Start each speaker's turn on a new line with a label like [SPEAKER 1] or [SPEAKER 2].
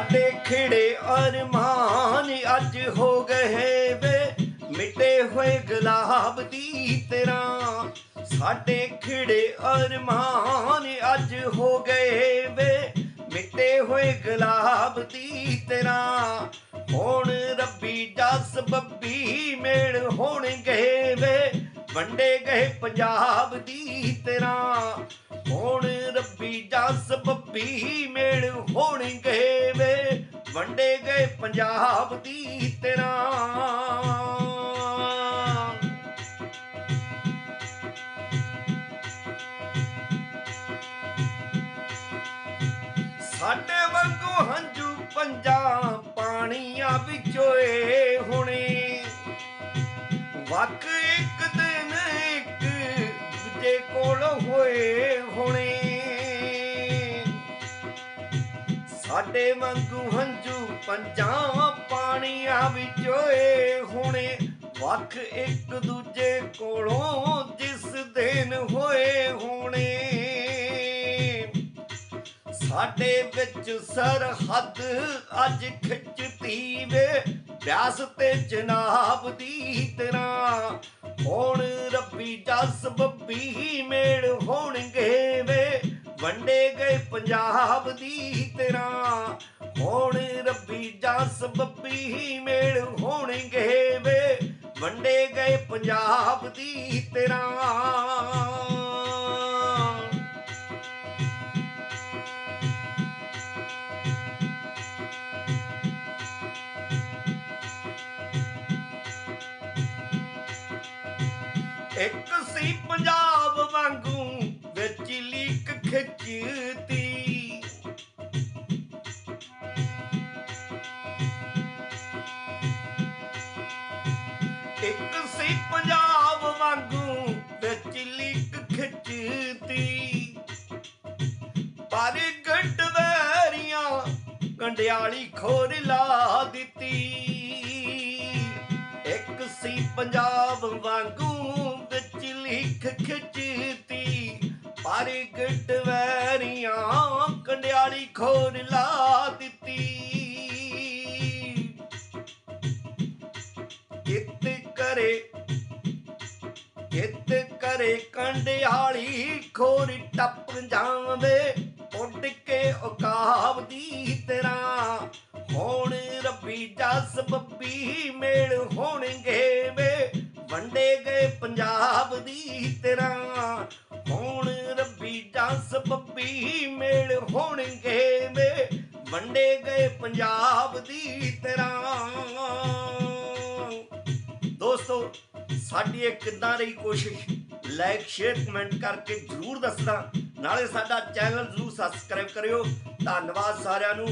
[SPEAKER 1] ਸਾਡੇ ਖਿੜੇ ਅਰਮਾਨ ਅੱਜ ਹੋ ਗਏ ਵੇ। ਮਿਟੇ ਹੋਏ ਗੁਲਾਬ ਦੀ ਤਰ੍ਹਾਂ ਸਾਡੇ ਖਿੜੇ ਅਰਮਾਨ ਅੱਜ ਹੋ ਗਏ ਵੇ। ਮਿਟੇ ਹੋਏ ਗੁਲਾਬ ਦੀ ਤਰ੍ਹਾਂ ਹੁਣ ਰੱਬੀ ਜਸ ਬੱਬੀ ਮੇਲ ਹੋਣ ਗਏ ਵੇ। ਵੰਡੇ ਗਏ ਪੰਜਾਬ ਦੀ ਤਰ੍ਹਾਂ ਹੁਣ ਰੱਬੀ ਜਸ ਬੱਬੀ ਮੇਲ ਹੋਣਗੇ ਵੇ। ਵੰਡੇ ਗਏ ਪੰਜਾਬ ਦੀ ਤਰ੍ਹਾਂ ਸਾਡੇ ਵਾਂਗੂ ਹੰਝੂ ਪੰਜਾਂ ਪਾਣੀਆਂ ਵਿੱਚੋਏ ਹੁਣੇ। ਵਕ ਸਾਡੇ ਵਾਂਗੂ ਹੰਝੂ ਪੰਜਾਂ ਪਾਣੀਆਂ ਵਿੱਚੋਏ ਹੁਣੇ ਵੱਖ ਇੱਕ ਦੂਜੇ ਕੋਲੋਂ ਜਿਸ ਦਿਨ ਹੋਏ ਹੋਣੇ। ਸਾਡੇ ਵਿੱਚ ਸਰਹੱਦ ਅੱਜ ਖਿੱਚਤੀ ਵੇ ਵਿਆਸ ਤੇ ਜਨਾਬ ਦੀ ਤਰ੍ਹਾਂ। ਹੁਣ ਰੱਬੀ ਜਸ ਬੱਬੀ ਮੇਲ ਹੋਣਗੇ। ਵੰਡੇ ਗਏ ਪੰਜਾਬ ਦੀ ਤਰ੍ਹਾਂ ਹੁਣ ਰੱਬੀ ਜਸ ਬੱਬੀ ਮੇਲ ਹੋਣਗੇ ਵੇ। ਵੰਡੇ ਗਏ ਪੰਜਾਬ ਦੀ ਤਰ੍ਹਾਂ ਖਿੱਚਤੀ। ਇੱਕ ਸੀ ਪੰਜਾਬ ਵਾਂਗੂ, ਵਿੱਚ ਲੀਕ ਖਿੱਚਤੀ। ਪਰ ਗੱਡ ਵੈਰੀਆਂ ਕੰਡਿਆਲੀ ਖੋਰ ਲਾ ਦਿੱਤੀ। ਇੱਕ ਸੀ ਪੰਜਾਬ ਵਾਂਗੂ, ਵਿੱਚ ਲਿਖ ਖਿੱਚਤੀ। ਪਰ ਗੱਡ ਵੈਰੀਆਂ, ਕੰਡਿਆਲੀ ਖੋਰ ਲਾ ਦਿੱਤੀ। ਕਿਤ ਕਰੇ ਕਿਤ ਕਰੇ ਕੰਡਿਆਲੀ ਖੋਰ ਟੱਪ ਜਾਵੇ, ਉੱਡ ਕੇ ਔਕਾਬ ਦੀ ਤੇਰਾ ਹੁਣ ਰੱਬੀ ਜਸ ਬੱਬੀ ਮੇਲ ਹੋਣਗੇ ਵੇ, ਵੰਡੇ ਗਏ ਪੰਜਾਬ ਦੀ ਤੇਰਾ ਹੁਣ ਰੱਬੀ ਜਸ ਬੱਬੀ ਮੇਲ ਹੋਣਗੇ ਵੇ। ਵੰਡੇ ਗਏ ਪੰਜਾਬ ਦੀ ਤਰ੍ਹਾਂ। ਦੋਸਤੋ, ਸਾਡੀ ਇਹ ਕਿੱਦਾਂ ਰਹੀ ਕੋਸ਼ਿਸ਼? ਲਾਈਕ ਸ਼ੇਅਰ ਕਮੈਂਟ ਕਰਕੇ ਜਰੂਰ ਦੱਸਣਾ। ਨਾਲੇ ਸਾਡਾ ਚੈਨਲ ਜਰੂਰ ਸਬਸਕ੍ਰਾਈਬ ਕਰਿਓ। ਧੰਨਵਾਦ ਸਾਰਿਆਂ ਨੂੰ।